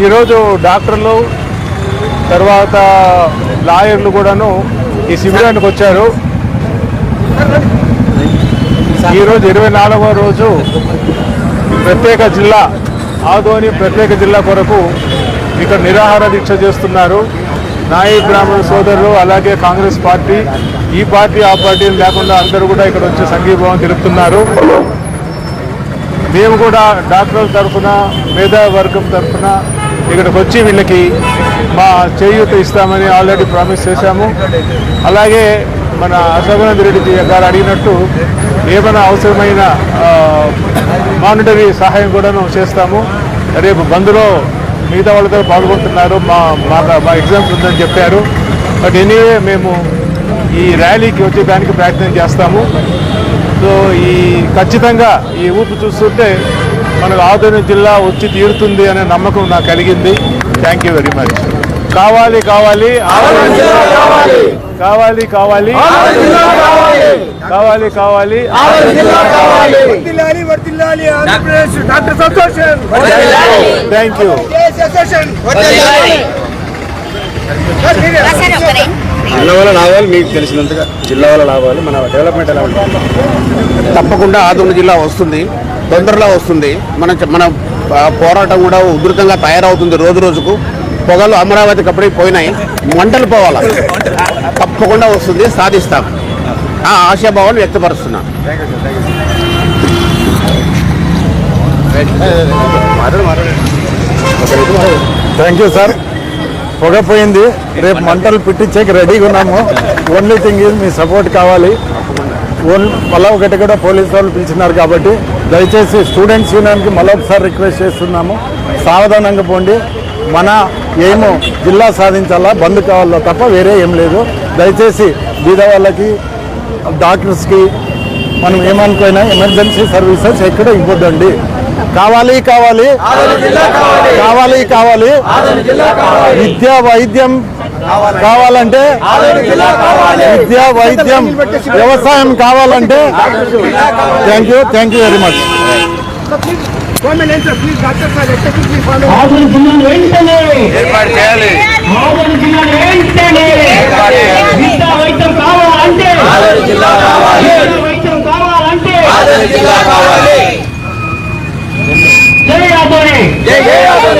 ఈరోజు డాక్టర్లు తర్వాత లాయర్లు కూడాను ఈ శిబిరానికి వచ్చారు. ఈరోజు ఇరవై నాలుగవ రోజు ప్రత్యేక జిల్లా ఆదోని ప్రత్యేక జిల్లా కొరకు ఇక్కడ నిరాహార దీక్ష చేస్తున్నారు. నాయి బ్రాహ్మణ సోదరులు అలాగే కాంగ్రెస్ పార్టీ ఈ పార్టీ ఆ పార్టీలు లేకుండా అందరూ కూడా ఇక్కడ వచ్చి సంఘీభావం తెలుపుతున్నారు. మేము కూడా డాక్టర్ల తరఫున మేధావర్గం తరఫున ఇక్కడికి వచ్చి వీళ్ళకి మా చేయూత ఇస్తామని ఆల్రెడీ ప్రామిస్ చేశాము. అలాగే మన అశోకనంద రెడ్డి గారు అడిగినట్టు ఏమైనా అవసరమైన మానిటరీ సహాయం కూడాను చేస్తాము. రేపు బంద్లో మిగతా వాళ్ళతో పాల్గొంటున్నారు. మా మా మా ఎగ్జామ్స్ ఉందని చెప్పారు. బట్ ఎనీవే మేము ఈ ర్యాలీకి వచ్చేదానికి ప్రయత్నం చేస్తాము. సో ఈ ఖచ్చితంగా ఈ ఊపు చూస్తుంటే మనకు ఆదోని జిల్లా వచ్చి తీరుతుంది అనే నమ్మకం నాకు కలిగింది థ్యాంక్ యూ వెరీ మచ్ కావాలి కావాలి కావాలి కావాలి కావాలి కావాలి థ్యాంక్ యూ జిల్లా వల్ల లాభాలు మీకు తెలిసినంతగా జిల్లా వల్ల లాభాలు మన డెవలప్మెంట్ ఎలా ఉంటుంది? తప్పకుండా ఆదోని జిల్లా వస్తుంది తొందరలో వస్తుంది. మన మన పోరాటం కూడా ఉధృతంగా తయారవుతుంది రోజు రోజుకు. పొగలు అమరావతికి అప్పుడే పోయినాయి మంటలు పోవాలా? తప్పకుండా వస్తుంది సాధిస్తాం. ఆ ఆశాభావాలు వ్యక్తపరుస్తున్నాం. థ్యాంక్ యూ సార్ పొగపోయింది. రేపు మంటలు పెట్టించేకి రెడీగా ఉన్నాము. ఓన్లీ థింగ్ ఈజ్ మీ సపోర్ట్ కావాలి. ఓన్ మళ్ళా ఒకటి కూడా పోలీసు వాళ్ళు పిలిచినారు కాబట్టి దయచేసి స్టూడెంట్స్ యూనియన్కి మళ్ళీ ఒకసారి రిక్వెస్ట్ చేస్తున్నాము. సావధానంగా పోండి. మన ఏమో జిల్లా సాధించాలా బంద్ కావాలో తప్ప వేరే ఏం లేదు. దయచేసి బీద వాళ్ళకి డాక్టర్స్కి మనం ఏమనుకోయినా ఎమర్జెన్సీ సర్వీసెస్ ఎక్కడ ఇవ్వద్దండి. కావాలి కావాలి. కావాలి. కావాలి విద్యా వైద్యం కావాలంటే విద్యా వైద్యం వ్యవసాయం కావాలంటే thank you thank you very much. Please doctor sir excuse Yeah, yeah.